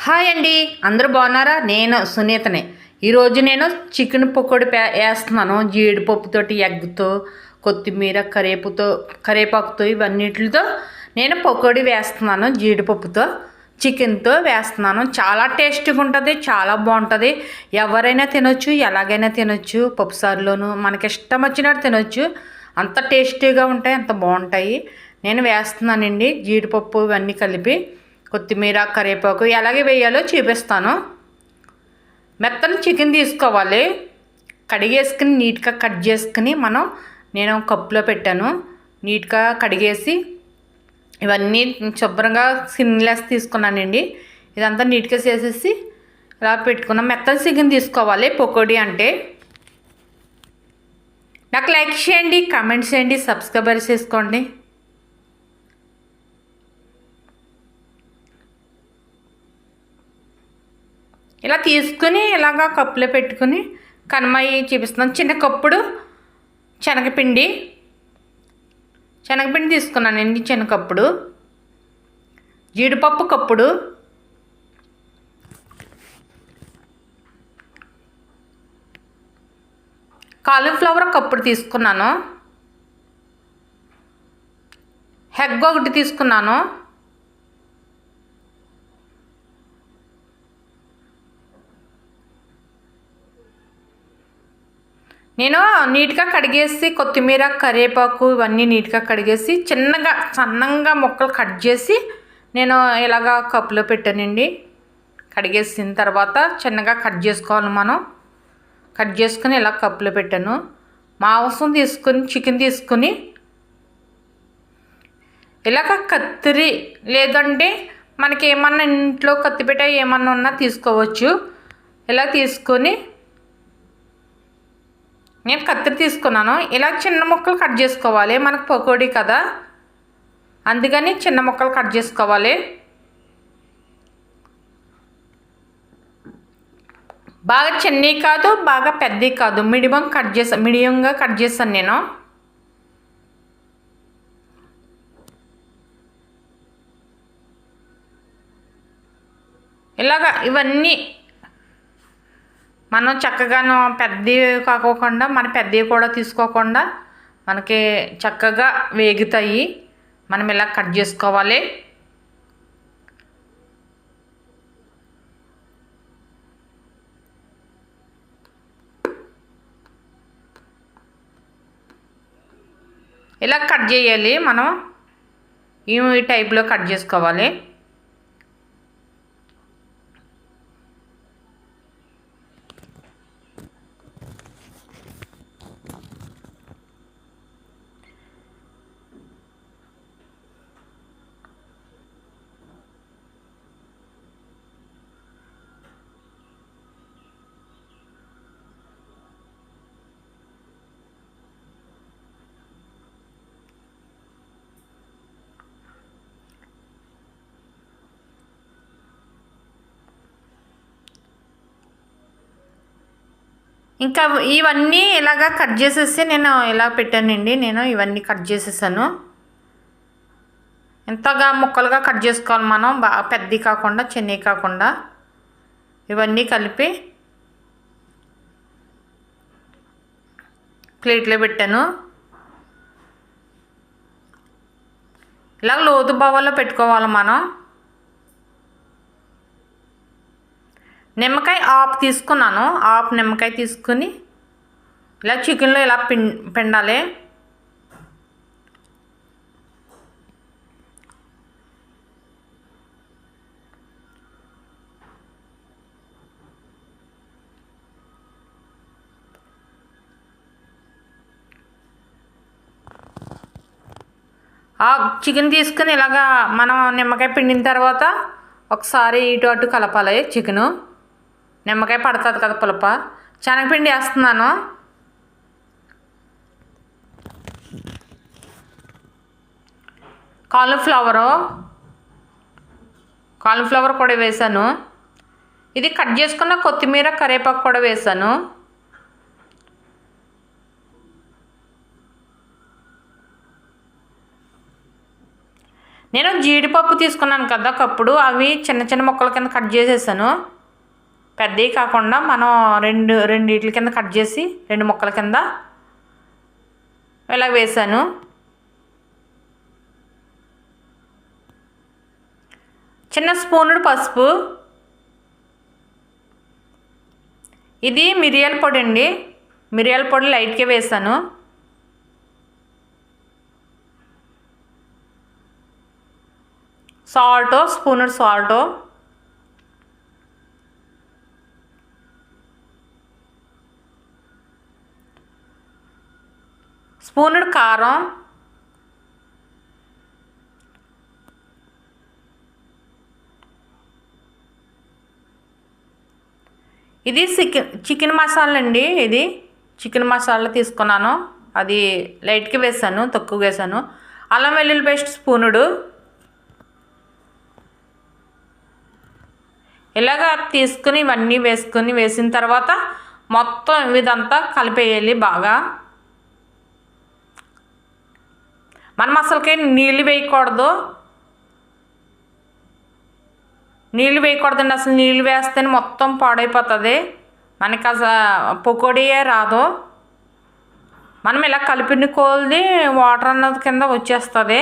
Hi అండి. అందరూ బాగున్నారా? నేను సునీతనే. ఈరోజు నేను చికెన్ పకోడీ పే- వేస్తున్నాను. జీడిపప్పుతోటి ఎగ్తో కొత్తిమీర కరేపుతో కరేపాకుతో ఇవన్నిటితో నేను పకోడీ వేస్తున్నాను. జీడిపప్పుతో చికెన్తో వేస్తున్నాను. చాలా టేస్టీగా ఉంటుంది చాలా బాగుంటుంది. ఎవరైనా తినొచ్చు ఎలాగైనా తినొచ్చు. పప్పుసారులోను మనకి ఇష్టం వచ్చినట్టు తినొచ్చు. అంత టేస్టీగా ఉంటాయి అంత బాగుంటాయి. నేను వేస్తున్నానండి. జీడిపప్పు ఇవన్నీ కలిపి కొత్తిమీర కరివేపాకు ఎలాగే వేయాలో చూపిస్తాను. మెత్తని చికెన్ తీసుకోవాలి. కడిగేసుకుని నీట్గా కట్ చేసుకుని మనం నేను కప్పులో పెట్టాను. నీట్గా కడిగేసి ఇవన్నీ శుభ్రంగా స్కిన్లెస్ తీసుకున్నానండి. ఇదంతా నీట్గా చేసేసి ఇలా పెట్టుకున్నాం మెత్తని చికెన్ తీసుకోవాలి. పకోడీ అంటే నాకు లైక్ చేయండి కామెంట్ చేయండి సబ్స్క్రైబర్ చేసుకోండి. ఇలా తీసుకుని ఇలాగా కప్పులో పెట్టుకుని కనమాయి చూపిస్తున్నాను. చిన్న కప్పుడు శనగపిండి. శనగపిండి తీసుకున్నానండి చిన్న కప్పుడు. జీడిపప్పు కప్పుడు. కాలీఫ్లవర్ కప్పుడు తీసుకున్నాను. హెగ్ ఒకటి తీసుకున్నాను. నేను నీట్గా కడిగేసి కొత్తిమీర కరివేపాకు ఇవన్నీ నీట్గా కడిగేసి చిన్నగా సన్నంగా ముక్కలు కట్ చేసి నేను ఇలాగా కప్పులో పెట్టానండి. కడిగేసిన తర్వాత చిన్నగా కట్ చేసుకోవాలి మనం. కట్ చేసుకుని ఇలా కప్పులో పెట్టాను. మాంసం తీసుకుని చికెన్ తీసుకుని ఇలాగ కత్తిరి లేదంటే మనకి ఏమన్నా ఇంట్లో కత్తిపేట ఏమన్నా ఉన్నా తీసుకోవచ్చు. ఇలా తీసుకొని నేను కత్తిరి తీసుకున్నాను. ఇలా చిన్న ముక్కలు కట్ చేసుకోవాలి. మనకు పకోడీ కదా. అందుకని చిన్న ముక్కలు కట్ చేసుకోవాలి. బాగా చిన్నవి కాదు బాగా పెద్దవి కాదు. మీడియం కట్ చేసాను మీడియంగా కట్ చేశాను నేను. ఇలాగా ఇవన్నీ మనం చక్కగాను పెద్దవి కాకోకుండా మన పెద్దవి కూడా తీసుకోకుండా మనకి చక్కగా వేగుతాయి. మనం ఇలా కట్ చేసుకోవాలి. ఇలా కట్ చేయాలి. మనం ఈ టైప్లో కట్ చేసుకోవాలి. ఇంకా ఇవన్నీ ఇలాగా కట్ చేసేసి నేను ఇలా పెట్టానండి. నేను ఇవన్నీ కట్ చేసేసాను. ఎంతగా ముక్కలుగా కట్ చేసుకోవాలి మనం? బాగా పెద్దవి కాకుండా చిన్నవి కాకుండా. ఇవన్నీ కలిపి ప్లేట్లో పెట్టాను. ఇలా లోతు బావల్లో పెట్టుకోవాలి మనం. నిమ్మకాయ ఆఫ్ తీసుకున్నాను. ఆఫ్ నిమ్మకాయ తీసుకుని ఇలా చికెన్లో ఇలా పిం పిండాలి. ఆ చికెన్ తీసుకుని ఇలాగా మనం నిమ్మకాయ పిండిన తర్వాత ఒకసారి ఇటు అటు కలపాలి చికెను. నిమ్మకాయ పడుతుంది కదా పులప. శనగపిండి వేస్తున్నాను. కాలీఫ్లవరు. కాలీఫ్లవర్ కూడా వేసాను. ఇది కట్ చేసుకున్న కొత్తిమీర కరివేపాకు కూడా వేసాను. నేను జీడిపప్పు తీసుకున్నాను కదా ఒకప్పుడు. అవి చిన్న చిన్న ముక్కల కింద కట్ చేసేసాను. పెద్దవి కాకుండా మనం రెండు రెండిట్ల కింద కట్ చేసి రెండు ముక్కల కింద ఇలా వేసాను. చిన్న స్పూనుడు పసుపు. ఇది మిరియాల పొడి అండి. మిరియాల పొడి లైట్గా వేసాను. Salt స్పూనుడు salt. స్పూనుడు కారం. ఇది చికెన్ చికెన్ మసాలా అండి ఇది. చికెన్ మసాలా తీసుకున్నాను. అది లైట్గా వేసాను తక్కువ వేసాను. అల్లం వెల్లుల్లి పేస్ట్ స్పూనుడు. ఇలాగ తీసుకుని ఇవన్నీ వేసుకుని వేసిన తర్వాత మొత్తం ఇదంతా కలిపేయాలి బాగా. మనం అసలుకి నీళ్ళు వేయకూడదు. నీళ్ళు వేయకూడదండి. అసలు నీళ్ళు వేస్తేనే మొత్తం పాడైపోతుంది. మనకి అసలు పకోడీయే రాదు. మనం ఇలా కలిపిన కోల్ది వాటర్ అన్నది కింద వచ్చేస్తుంది.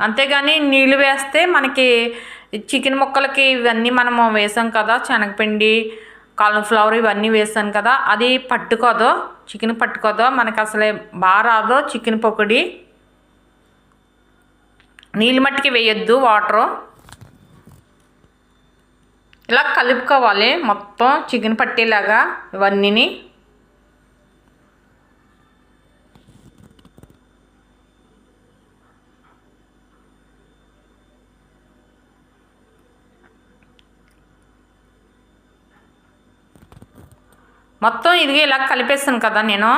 అంతేగాని నీళ్ళు వేస్తే మనకి చికెన్ ముక్కలకి ఇవన్నీ మనము వేసాం కదా శనగపిండి కాలీఫ్లవర్ ఇవన్నీ వేసాను కదా అది పట్టుకోదు చికెన్ పట్టుకోదు మనకి అసలే బాగా రాదు చికెన్ పకోడీ. నీళ్ళు మట్టికి వేయొద్దు వాటరు. ఇలా కలుపుకోవాలి మొత్తం చికెన్ పట్టేలాగా ఇవన్నీని. మొత్తం ఇది ఇలా కలిపేస్తాను కదా నేను.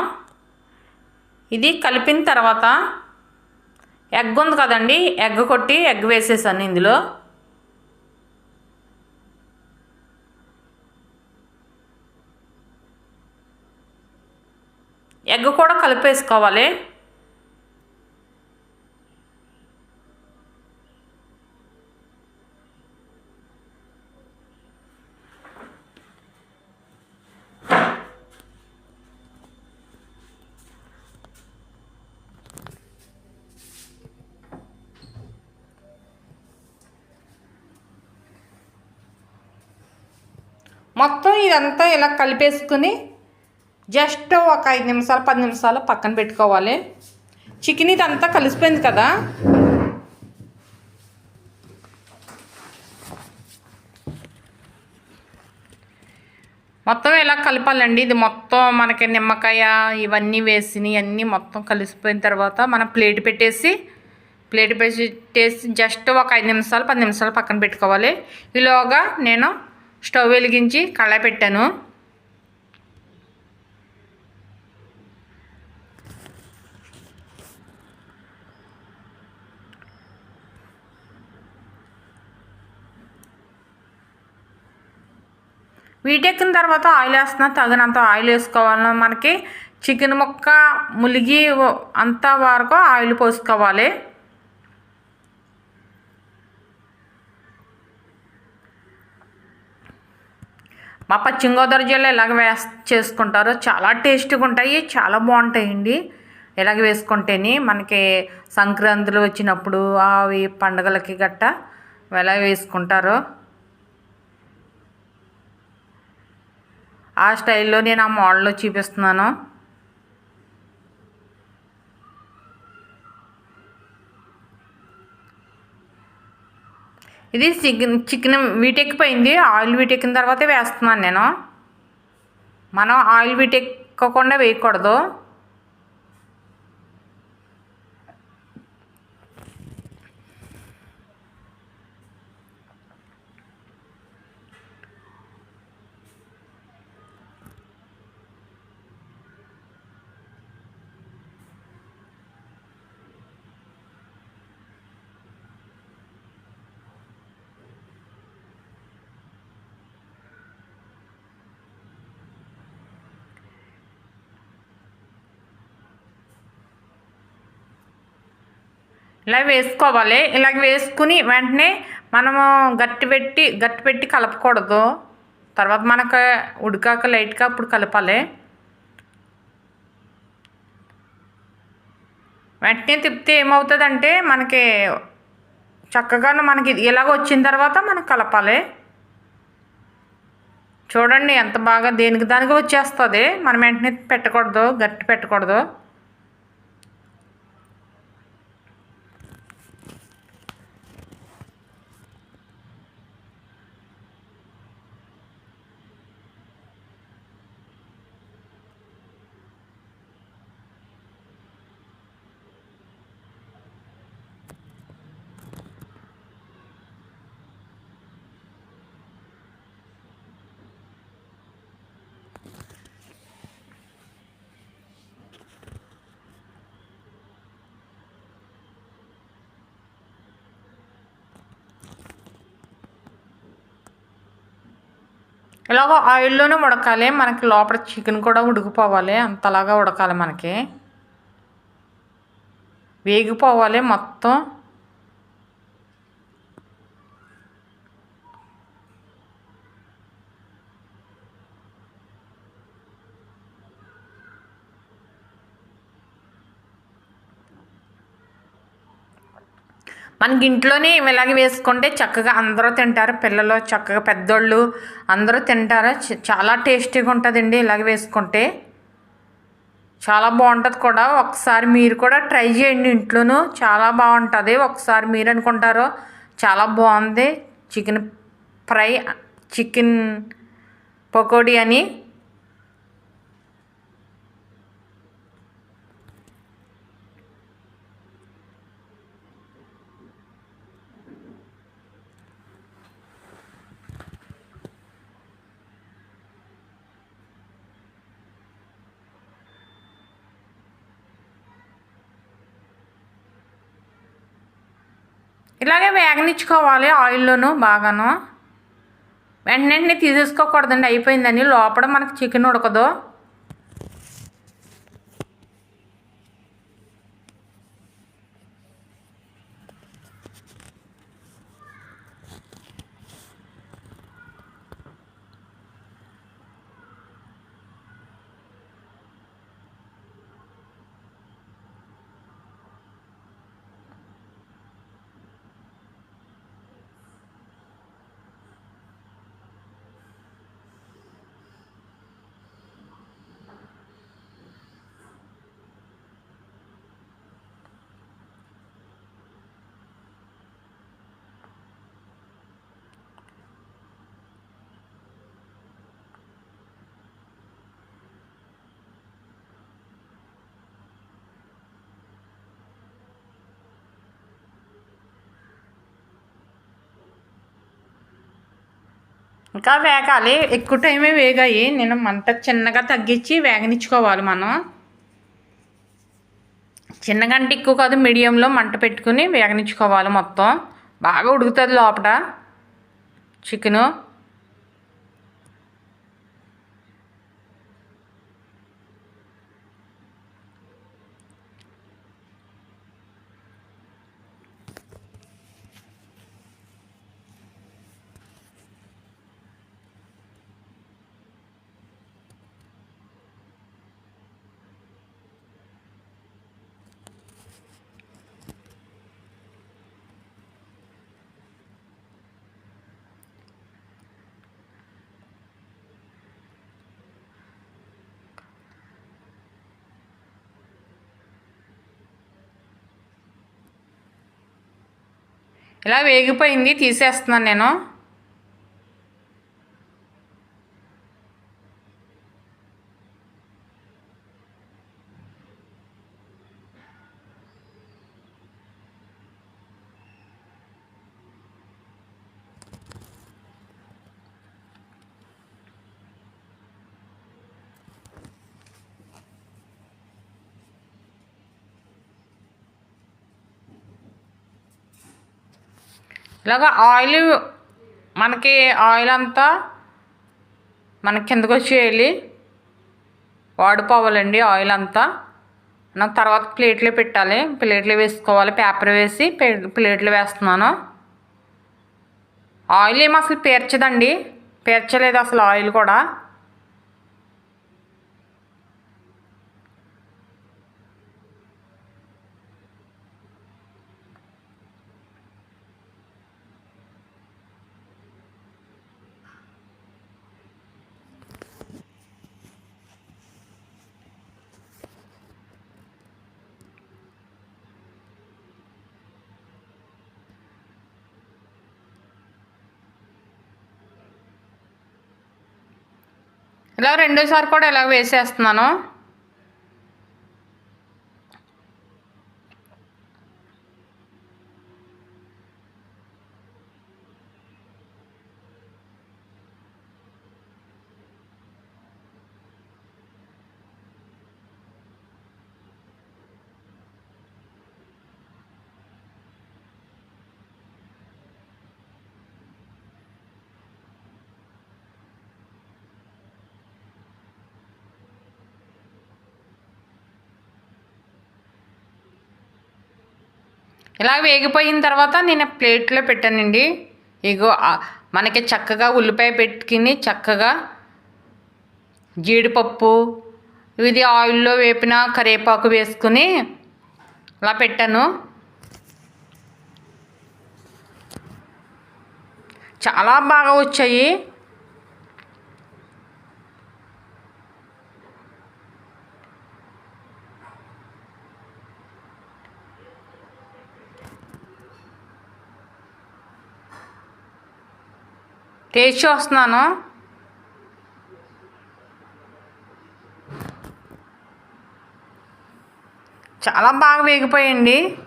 ఇది కలిపిన తర్వాత ఎగ్ ఉంది కదండి ఎగ్ కొట్టి ఎగ్ వేసేసాను ఇందులో. ఎగ్ కూడా కలిపేసుకోవాలి. మొత్తం ఇదంతా ఇలా కలిపేసుకుని జస్ట్ ఒక ఐదు నిమిషాలు పది నిమిషాలు పక్కన పెట్టుకోవాలి. చికెన్ ఇదంతా కలిసిపోయింది కదా? మొత్తం ఎలా కలపాలండి? ఇది మొత్తం మనకి నిమ్మకాయ ఇవన్నీ వేసినవి అన్నీ మొత్తం కలిసిపోయిన తర్వాత మనం ప్లేట్ పెట్టేసి ప్లేట్ పెట్టేసి జస్ట్ ఒక ఐదు నిమిషాలు పది నిమిషాలు పక్కన పెట్టుకోవాలి. ఈలోగా నేను స్టవ్ వెలిగించి కళ్ళ పెట్టాను. వీటెక్కిన తర్వాత ఆయిల్ వేస్తున్నా తగినంత ఆయిల్ వేసుకోవాలి మనకి చికెన్ ముక్క ములిగి అంత వరకు ఆయిల్ పోసుకోవాలి. మా పశ్చిమ గోదావరి జిల్లా ఇలాగ వేస్ చేసుకుంటారు చాలా టేస్టీగా ఉంటాయి చాలా బాగుంటాయండి. ఇలాగ వేసుకుంటేనే మనకి సంక్రాంతులు వచ్చినప్పుడు అవి పండుగలకి గట్ట ఎలా వేసుకుంటారు. ఆ స్టైల్లో నేను ఆ మోడల్లో చూపిస్తున్నాను. ఇది చికెన్ చికెన్ వీటెక్కిపోయింది ఆయిల్ వీటెక్కిన తర్వాతే వేస్తున్నాను నేను. మనం ఆయిల్ వీటెక్కకుండా వేయకూడదు. ఇలా వేసుకోవాలి. ఇలాగ వేసుకుని వెంటనే మనము గట్టి పెట్టి గట్టి పెట్టి కలపకూడదు. తర్వాత మనకు ఉడికాక లైట్గా అప్పుడు కలపాలి. వెంటనే తిప్పితే ఏమవుతుందంటే మనకి చక్కగా మనకి ఇలాగ వచ్చిన తర్వాత మనం కలపాలి. చూడండి ఎంత బాగా దేనికి దానికి వచ్చేస్తుంది. మనం వెంటనే పెట్టకూడదు గట్టి పెట్టకూడదు. ఇలాగ ఆయిల్లోనే ఉడకాలి. మనకి లోపల చికెన్ కూడా ఉడికిపోవాలి. అంతలాగా ఉడకాలి మనకి. వేగిపోవాలి మొత్తం. మనకి ఇంట్లోనే ఇలాగే వేసుకుంటే చక్కగా అందరూ తింటారు పిల్లలు చక్కగా పెద్దోళ్ళు అందరూ తింటారు? చ- చాలా టేస్టీగా ఉంటుందండి ఇలాగ వేసుకుంటే. చాలా బాగుంటుంది కూడా. ఒకసారి మీరు కూడా ట్రై చేయండి ఇంట్లోనూ. చాలా బాగుంటుంది. ఒకసారి మీరు అనుకుంటారు చాలా బాగుంది. చికెన్ ఫ్రై చికెన్ పకోడీ అని. ఇలాగే వేగనిచ్చుకోవాలి ఆయిల్లోనూ బాగాను. వెంటనే తీసేసుకోకూడదండి అయిపోయిందని. లోపల మనకి చికెన్ ఉడకదు. ఇంకా వేగాలి. ఎక్కువ టైమే వేగాయి. నేను మంట చిన్నగా తగ్గించి వేగనిచ్చుకోవాలి మనం. చిన్నగా అంటే ఎక్కువ కాదు మీడియంలో మంట పెట్టుకుని వేగనిచ్చుకోవాలి మొత్తం. బాగా ఉడుకుతుంది లోపల చికెను. ఇలా వేగిపోయింది తీసేస్తున్నాను నేను. ఇలాగ ఆయిల్ మనకి ఆయిల్ అంతా మనకి కిందకు వచ్చేయాలి? వాడిపోవాలండి ఆయిల్ అంతా. నాకు తర్వాత ప్లేట్లో పెట్టాలి. ప్లేట్లో వేసుకోవాలి. పేపర్ వేసి ప్లే- ప్లేట్లో వేస్తున్నాను. ఆయిల్ ఏమో అసలు పేర్చదండి. పేర్చలేదు అసలు ఆయిల్ కూడా. ఇలా రెండోసారి కూడా ఇలా వేసేస్తున్నాను. ఇలా వేగిపోయిన తర్వాత నేను ప్లేట్లో పెట్టానండి. ఇగో మనకి చక్కగా ఉల్లిపాయ పెట్టుకుని చక్కగా జీడిపప్పు ఇది ఆయిల్లో వేపిన కరివేపాకు వేసుకుని అలా పెట్టాను. చాలా బాగా వచ్చాయి. టేస్ట్ చూస్తున్నాను. చాలా బాగా వేగిపోయింది.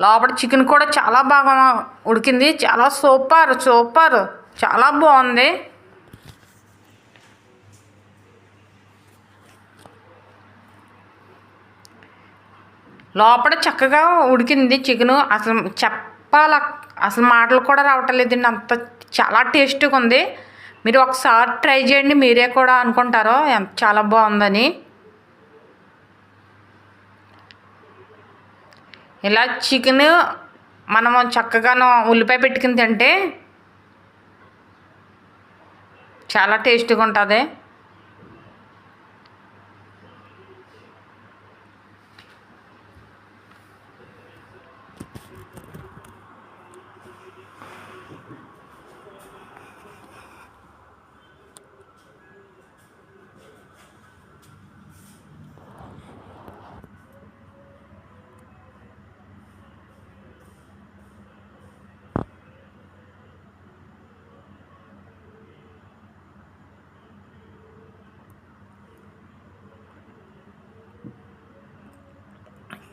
లోపల చికెన్ కూడా చాలా బాగా ఉడికింది. చాలా సూపర్ సూపర్. చాలా బాగుంది. లోపల చక్కగా ఉడికింది చికెను. అసలు చెప్పాల అసలు మాటలు కూడా రావటం లేదండి అంత చాలా టేస్ట్గా ఉంది మీరు ఒకసారి ట్రై చేయండి మీరే కూడా అనుకుంటారో. ఎంత చాలా బాగుందని. ఇలా చికెన్ మనము చక్కగాను ఉల్లిపాయ పెట్టుకుని తింటే చాలా టేస్టీగా ఉంటుంది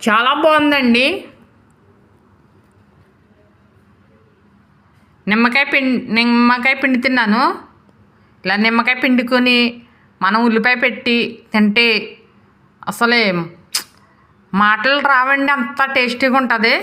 చాలా బాగుందండి. నిమ్మకాయ పిండి నిమ్మకాయ పిండి తిన్నాను. ఇలా నిమ్మకాయ పిండుకొని మనం ఉల్లిపాయ పెట్టి తింటే అసలే మాటలు రావండి అంత టేస్టీగా ఉంటుంది.